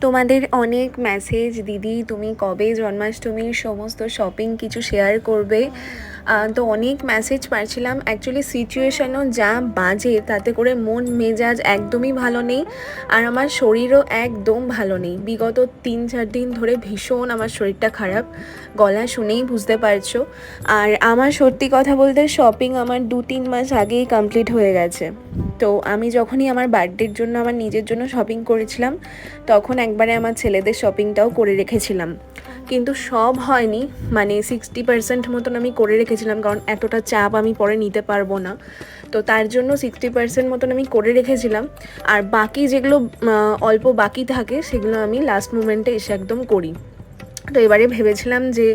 তোমাদের অনেক মেসেজ দিদি তুমি কবে জন্মাষ্টমীর সমস্ত শপিং কিছু শেয়ার করবে? তো অনেক মেসেজ পাচ্ছিলাম অ্যাকচুয়ালি সিচুয়েশানও যা বাজে, তাতে করে মন মেজাজ একদমই ভালো নেই। আর আমার শরীরও একদম ভালো নেই। বিগত তিন চার দিন ধরে ভীষণ আমার শরীরটা খারাপ। গলা শুনেই বুঝতে পারছ। আর আমার সত্যি কথা বলতে শপিং আমার দু তিন মাস আগেই কমপ্লিট হয়ে গেছে। তো আমি যখনই আমার বার্থডের জন্য, আমার নিজের জন্য শপিং করেছিলাম, তখন একবারে আমার ছেলেদের শপিংটাও করে রেখেছিলাম। কিন্তু সব হয়নি। মানে সিক্সটি পার্সেন্ট মতন আমি করে রেখেছিলাম, কারণ এতটা চাপ আমি পরে নিতে পারব না। তো তার জন্য সিক্সটি পার্সেন্ট মতন আমি করে রেখেছিলাম। আর বাকি যেগুলো অল্প বাকি থাকে, সেগুলো আমি লাস্ট মুমেন্টে এসে একদম করি। তো এবারে ভেবেছিলাম যে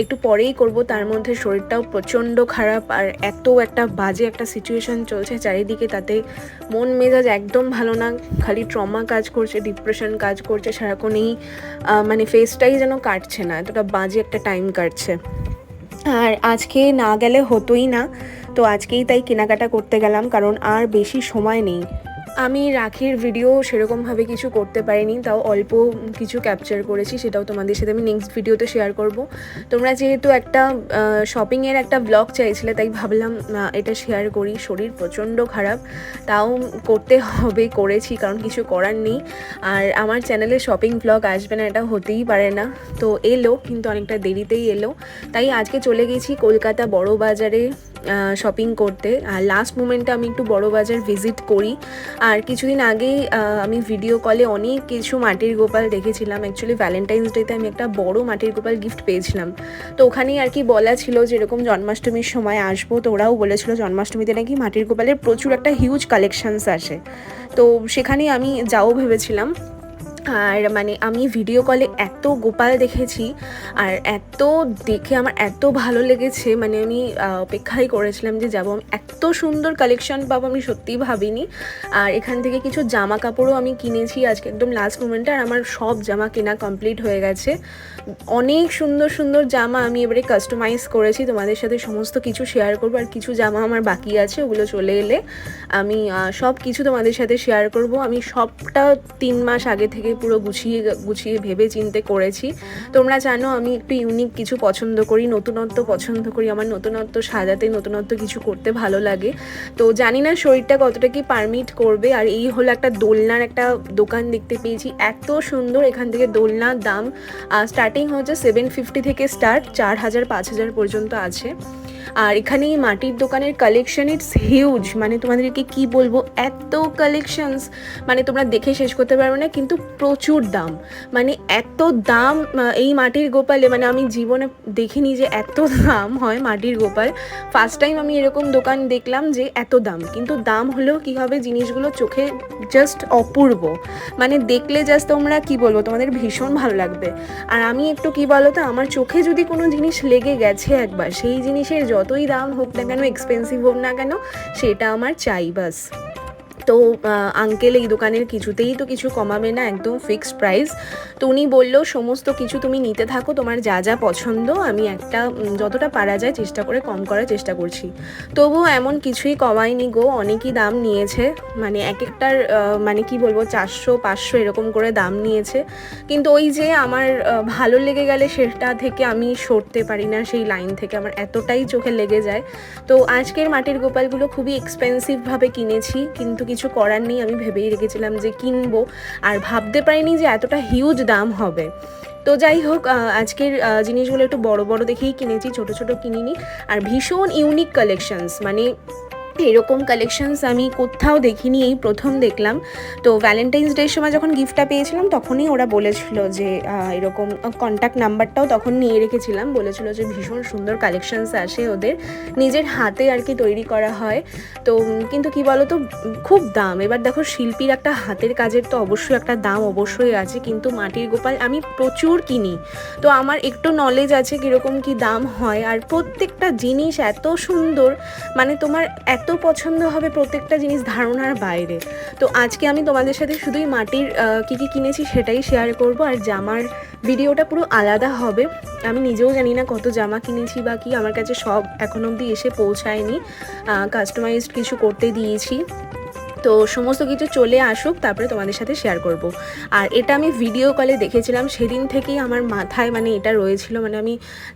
একটু পরেই করব, তার মধ্যে শরীরটাও প্রচণ্ড খারাপ আর এত একটা বাজে একটা সিচুয়েশন চলছে চারিদিকে তাতে মন মেজাজ একদম ভালো না, খালি ট্রমা কাজ করছে ডিপ্রেশন কাজ করছে, সারাক্ষণ এই মানে ফেসটাই যেন কাটছে না, এতটা বাজে একটা টাইম কাটছে। আর আজকে না গেলে হতোই না, তো আজকেই তাই কেনাকাটা করতে গেলাম, কারণ আর বেশি সময় নেই। আমি রাখির ভিডিও সেরকমভাবে কিছু করতে পারিনি, তাও অল্প কিছু ক্যাপচার করেছি, সেটাও তোমাদের সাথে আমি নেক্সট ভিডিওতে শেয়ার করব। তোমরা যেহেতু একটা শপিংয়ের একটা ব্লগ চাইছিলে, তাই ভাবলাম এটা শেয়ার করি, শরীর প্রচণ্ড খারাপ, তাও করতে হবে, করেছি, কারণ কিছু করার নেই। আর আমার চ্যানেলে শপিং ব্লগ আসবে না, এটা হতেই পারে না। তো এলো, কিন্তু অনেকটা দেরিতেই এলো। তাই আজকে চলে গেছি কলকাতা বড় বাজারে। শপিং করতে। আর লাস্ট মোমেন্টে আমি একটু বড় বাজার ভিজিট করি। আর কিছুদিন আগেই আমি ভিডিও কলে অনেক কিছু মাটির গোপাল দেখেছিলাম। অ্যাকচুয়ালি ভ্যালেন্টাইন্স ডেতে আমি একটা বড় মাটির গোপাল গিফট পেয়েছিলাম। তো ওখানেই আর কি বলা ছিল যে, এরকম জন্মাষ্টমীর সময় আসব। তো ওরাও বলেছিল জন্মাষ্টমীতে নাকি মাটির গোপালের প্রচুর একটা হিউজ কালেকশানস আসে। তো সেখানেই আমি যাও ভেবেছিলাম। আর মানে আমি ভিডিও কলে এত গোপাল দেখেছি আর এত দেখে আমার এত ভালো লেগেছে। মানে আমি অপেক্ষাই করেছিলাম যে যাব। আমি এত সুন্দর কালেকশন পাবো আমি সত্যিই ভাবিনি। আর এখান থেকে কিছু জামা কাপড়ও আমি কিনেছি আজকে একদম লাস্ট মোমেন্টে আর আমার সব জামা কেনা কমপ্লিট হয়ে গেছে। অনেক সুন্দর সুন্দর জামা আমি এবারে কাস্টমাইজ করেছি। তোমাদের সাথে সমস্ত কিছু শেয়ার করব। আর কিছু জামা আমার বাকি আছে, ওগুলো চলে এলে আমি সব কিছু তোমাদের সাথে শেয়ার করব। আমি সবটা তিন মাস আগে থেকে পুরো গুছিয়ে গুছিয়ে ভেবে চিনতে করেছি। তোমরা জানো, আমি একটু ইউনিক কিছু পছন্দ করি, নতুনত্ব পছন্দ করি, আমার নতুনত্ব সাজাতে, নতুনত্ব কিছু করতে ভালো লাগে। তো জানি না শরীরটা কতটা কি পারমিট করবে, আর এই হলো একটা দোলনার একটা দোকান দেখতে পেয়েছি। এত সুন্দর এখান থেকে দোলনার দাম স্টার্টিং হচ্ছে সেভেন ফিফটি থেকে স্টার্ট চার হাজার, পাঁচ হাজার পর্যন্ত আছে। আর এখানে এই মাটির দোকানের কালেকশন ইটস হিউজ মানে তোমাদেরকে কি বলব, এত কালেকশনস মানে তোমরা দেখে শেষ করতে পারবে না, কিন্তু প্রচুর দাম। মানে এত দাম এই মাটির গোপালে মানে আমি জীবনে দেখিনি যে এত দাম হয় মাটির গোপাল। ফার্স্ট টাইম আমি এরকম দোকান দেখলাম যে এত দাম, কিন্তু দাম হলেও কী হবে জিনিসগুলো চোখে জাস্ট অপূর্ব। মানে দেখলে জাস্ট তোমরা কি বলব, তোমাদের ভীষণ ভালো লাগবে। আর আমি একটু কি বলো তো আমার চোখে যদি কোনো জিনিস লেগে গেছে একবার, সেই জিনিসের যতই দাম হোক না কেন এক্সপেন্সিভ হোক না কেন সেটা আমার চাই বাস। তো আঙ্কেল এই দোকানের কিছুতেই তো কিছু কমাবে না, একদম ফিক্সড প্রাইস তো উনি বলল, সমস্ত কিছু তুমি নিতে থাকো, তোমার যা যা পছন্দ, আমি একটা যতটা পারা যায় চেষ্টা করে কম করার চেষ্টা করছি। তবুও এমন কিছুই কমায়নি গো, অনেকই দাম নিয়েছে মানে এক একটার মানে কি বলব, চারশো, পাঁচশো এরকম করে দাম নিয়েছে। কিন্তু ওই যে আমার ভালো লেগে গেলে সেটা থেকে আমি সরতে পারি না, সেই লাইন থেকে আমার এতটাই চোখে লেগে যায়। তো আজকের মাটির গোপালগুলো খুবই এক্সপেন্সিভভাবে কিনেছি, কিন্তু কিছু করার নেই, আমি ভেবেই রেখেছিলাম যে কিনবো। আর ভাবতে পারিনি যে এতটা হিউজ দাম হবে। তো যাই হোক আজকের জিনিসগুলো একটু বড় বড় দেখেই কিনেছি, ছোট ছোট কিনিনি। আর ভীষণ ইউনিক কালেকশনস মানে এরকম কালেকশনস আমি কোথাও দেখিনি, এই প্রথম দেখলাম। তো ভ্যালেন্টাইন্স ডের সময় যখন গিফটটা পেয়েছিলাম, তখনই ওরা বলেছিল যে এরকম কন্ট্যাক্ট নাম্বারটাও তখন নিয়ে রেখেছিলাম। বলেছিল যে, ভীষণ সুন্দর কালেকশনস আসে ওদের। নিজের হাতে আর কি তৈরি করা হয়। তো, কিন্তু কি বলো তো খুব দাম। এবার দেখো, শিল্পীর একটা হাতের কাজের তো অবশ্যই একটা দাম অবশ্যই আছে। কিন্তু মাটির গোপাল আমি প্রচুর কিনি। তো আমার একটু নলেজ আছে কীরকম কি দাম হয়। আর প্রত্যেকটা জিনিস এত সুন্দর। মানে তোমার এত পছন্দ হবে প্রত্যেকটা জিনিস ধারণার বাইরে। তো আজকে আমি তোমাদের সাথে শুধুই মাটির কী কী কিনেছি সেটাই শেয়ার করব। আর জামার ভিডিওটা পুরো আলাদা হবে। আমি নিজেও জানি না কত জামা কিনেছি বা কি, আমার কাছে সব এখন অবধি এসে পৌঁছায়নি। কাস্টমাইজড কিছু করতে দিয়েছি। তো সমস্ত কিছু চলে আসুক, তারপরে তোমাদের সাথে শেয়ার করব। আর এটা আমি ভিডিও কলে দেখেছিলাম, সেদিন থেকেই আমার মাথায় মানে এটা রয়েছিল মানে আমি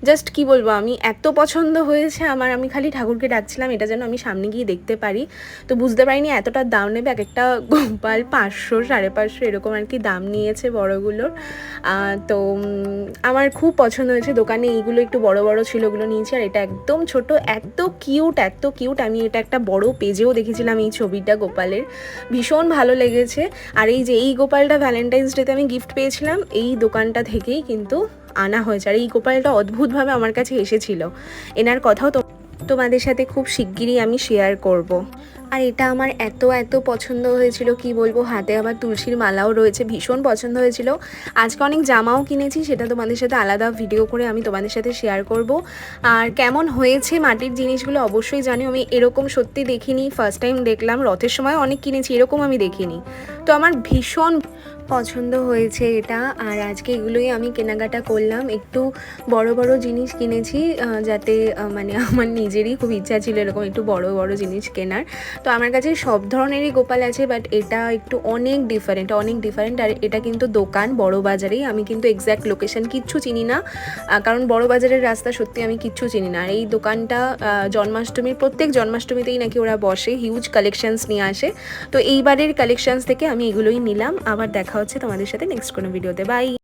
জাস্ট কি বলব, আমি এত পছন্দ হয়েছে আমার, আমি খালি ঠাকুরকে ডাকছিলাম, এটা যেন আমি সামনে গিয়ে দেখতে পারি। তো বুঝতে পারিনি এতটা দাম নেবে, এক একটা গোপাল পাঁচশো, সাড়ে পাঁচশো এরকম আর কি দাম নিয়েছে বড়গুলোর। তো আমার খুব পছন্দ হয়েছে, দোকানে এইগুলো একটু বড় বড় ছিল, ওগুলো নিয়েছি, আর এটা একদম ছোট, এত কিউট এত কিউট আমি এটা একটা বড় পেজেও দেখেছিলাম এই ছবিটা গোপালের। ভীষণ ভালো লেগেছে। আর এই যে এই গোপালটা ভ্যালেন্টাইন্স ডেতে আমি গিফট পেয়েছিলাম, এই দোকানটা থেকেই কিন্তু আনা হয়েছে। আর এই গোপালটা অদ্ভুতভাবে আমার কাছে এসেছিল। এনার কথাও তোমাদের সাথে খুব শিগগিরই আমি শেয়ার করব। আর এটা আমার এত এত পছন্দ হয়েছিল, কি বলব, হাতে আবার তুলসীর মালাও রয়েছে, ভীষণ পছন্দ হয়েছিল। আজকে অনেক জামাও কিনেছি, সেটা তোমাদের সাথে আলাদা ভিডিও করে আমি তোমাদের সাথে শেয়ার করব। আর কেমন হয়েছে মাটির জিনিসগুলো অবশ্যই জানি আমি এরকম সত্যি দেখিনি ফার্স্ট টাইম দেখলাম, রথের সময় অনেক কিনেছি, এরকম আমি দেখিনি। তো আমার ভীষণ পছন্দ হয়েছে এটা। আর আজকে এগুলোই আমি কেনাকাটা করলাম। একটু বড় বড় জিনিস কিনেছি যাতে মানে আমার নিজেরই খুব ইচ্ছা ছিল এরকম একটু বড় বড় জিনিস কেনার। তো আমার কাছে সব ধরনেরই গোপাল আছে বাট এটা একটু অনেক ডিফারেন্ট অনেক ডিফারেন্ট আর এটা কিন্তু দোকান, বড় বাজারেই। আমি কিন্তু এক্স্যাক্ট লোকেশন কিচ্ছু চিনি না। কারণ বড় বাজারের রাস্তা সত্যি আমি কিচ্ছু চিনি না। আর এই দোকানটা জন্মাষ্টমীর, প্রত্যেক জন্মাষ্টমীতেই নাকি ওরা বসে হিউজ কালেকশনস নিয়ে আসে। তো এইবারের কালেকশনস থেকে আমি এগুলোই নিলাম। আবার দেখা হচ্ছে তোমাদের সাথে নেক্সট কোনো ভিডিওতে বাই